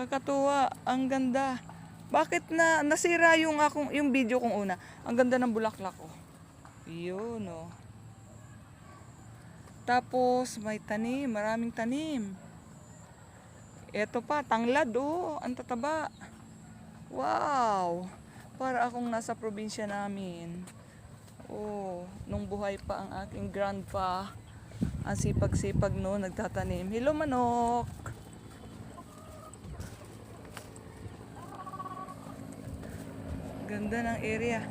Kakatuwa, ang ganda. Bakit na nasira yung akong yung video kong una? Ang ganda ng bulaklak ko. Yun oh. Tapos may tanim, maraming tanim. Ito pa, tanglad oh, ang tataba. Wow! Para akong nasa probinsya namin. Oh, nung buhay pa ang aking grandpa. Ang sipag-sipag no, nagtatanim. Hello manok! Ganda ng area.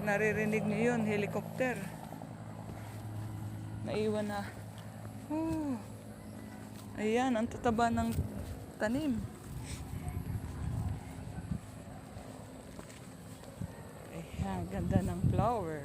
Naririnig niyo yun, helicopter. Naiwan na. Oh. Ayan, ang tataba ng tanim. Ayan, ganda ng flower.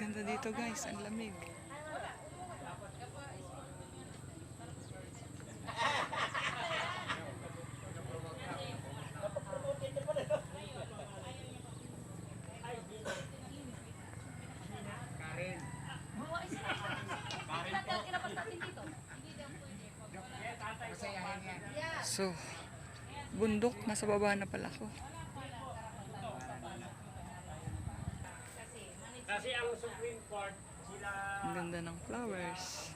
Ganda dito guys, ang lamig. So, bundok, nasa baba na pala ako. Kasi ang Supreme Court, sila Ang ganda ng flowers.